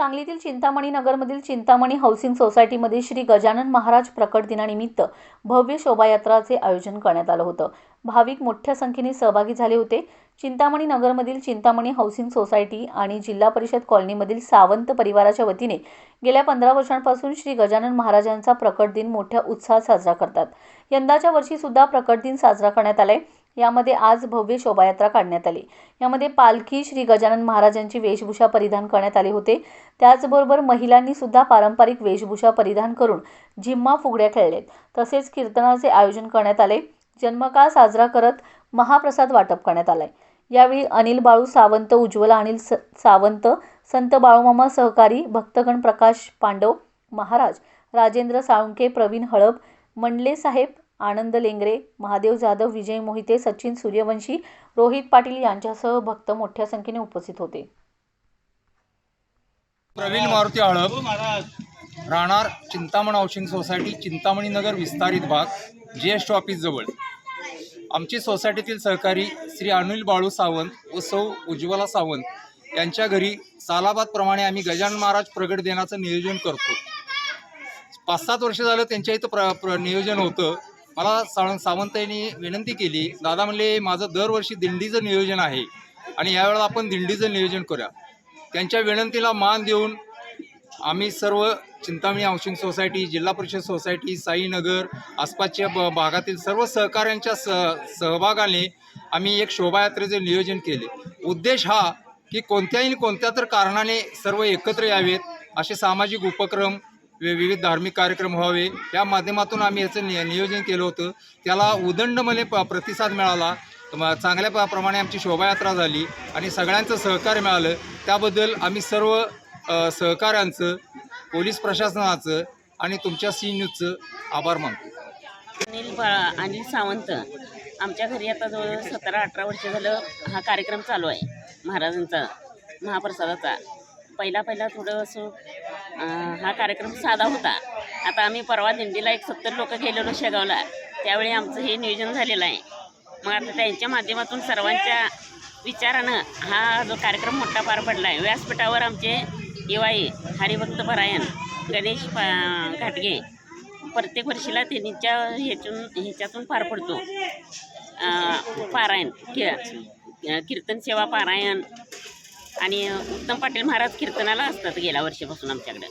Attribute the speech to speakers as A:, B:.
A: सांगलीतील चिंतामणी नगरमधील चिंतामणी हाऊसिंग सोसायटीमध्ये श्री गजानन महाराज प्रकट दिनानिमित्त भव्य शोभायात्राचे आयोजन करण्यात आलं होतं. भाविक मोठ्या संख्येने सहभागी झाले होते. चिंतामणी नगरमधील चिंतामणी हाऊसिंग सोसायटी आणि जिल्हा परिषद कॉलनीमधील सावंत परिवाराच्या वतीने गेल्या पंधरा वर्षांपासून श्री गजानन महाराजांचा प्रकट दिन मोठ्या उत्साहात साजरा करतात. यंदाच्या वर्षीसुद्धा प्रकट दिन साजरा करण्यात आलाय. यामध्ये आज भव्य शोभायात्रा काढण्यात आली. यामध्ये पालखी श्री गजानन महाराजांची वेशभूषा परिधान करण्यात आले होते. त्याचबरोबर महिलांनी सुद्धा पारंपरिक वेशभूषा परिधान करून झिम्मा फुगड्या खेळलेत. तसेच कीर्तनाचे आयोजन करण्यात आले. जन्मकाळ साजरा करत महाप्रसाद वाटप करण्यात आलाय. यावेळी अनिल बाळू सावंत उज्ज्वला अनिल स सावंत संत बाळूमामा सहकारी भक्तगण प्रकाश पांडव महाराज राजेंद्र साळुंके प्रवीण हळब मंडले साहेब आनंद लेंगरे महादेव जाधव विजय मोहिते सचिन सूर्यवंशी रोहित पाटील यांच्यासह भक्त मोठ्या संख्येने उपस्थित होते.
B: प्रवीण मारुती आळप राहणार चिंतामण हाऊसिंग सोसायटी चिंतामणी नगर विस्तारित भाग जी एस टी ऑफिस जवळ. आमची सोसायटीतील सहकारी श्री अनिल बाळू सावंत व सौ उज्ज्वला सावंत यांच्या घरी सालाबादप्रमाणे आम्ही गजानन महाराज प्रगट देण्याचं नियोजन करतो. पाच सात वर्ष झालं त्यांच्या इथं प्र प्र नियोजन होतं. मला साळ सावंत यांनी विनंती केली दादा म्हणले माझं दरवर्षी दिंडीचं नियोजन आहे आणि यावेळेला आपण दिंडीचं नियोजन करूया. त्यांच्या विनंतीला मान देऊन आम्ही सर्व चिंतामणी हाऊसिंग सोसायटी जिल्हा परिषद सोसायटी साईनगर आसपासच्या ब भागातील सर्व सहकाऱ्यांच्या स सहभागाने आम्ही एक शोभायात्रेचे नियोजन केले. उद्देश हा की कोणत्याही कोणत्या तर कारणाने सर्व एकत्र यावेत असे सामाजिक उपक्रम विविध धार्मिक कार्यक्रम व्हावे. या माध्यमातून आम्ही याचं नि नियोजन केलं होतं. त्याला उदंडमध्ये प प्रतिसाद मिळाला. चांगल्या प- प्रमाणे आमची शोभायात्रा झाली आणि सगळ्यांचं सहकार्य मिळालं. त्याबद्दल आम्ही सर्व सहकाऱ्यांचं पोलीस प्रशासनाचं आणि तुमच्या सी न्यूजचं आभार मानतो.
C: अनिल बा अनिल सावंत आमच्या घरी आता जवळ सतरा अठरा वर्ष झालं हा कार्यक्रम चालू आहे. महाराजांचा महाप्रसादाचा. पहिला पहिला थोडं असं हा कार्यक्रम साधा होता. आता आम्ही परवा दिंडीला एक सत्तर लोक गेलेलो शेगावला. त्यावेळी आमचं हे नियोजन झालेलं आहे. मग आता त्यांच्या माध्यमातून सर्वांच्या विचारानं हा जो कार्यक्रम मोठा पार पडला आहे व्यासपीठावर आमचे दिवाळी हरिभक्त परायण गणेश पा घाटगे प्रत्येक वर्षीला त्यांच्या ह्याच्यातून ह्याच्यातून पार पडतो. पारायण कि कीर्तन सेवा पारायण आणि उत्तम पाटील महाराज कीर्तनाला असतात गेल्या वर्षीपासून आमच्याकडे.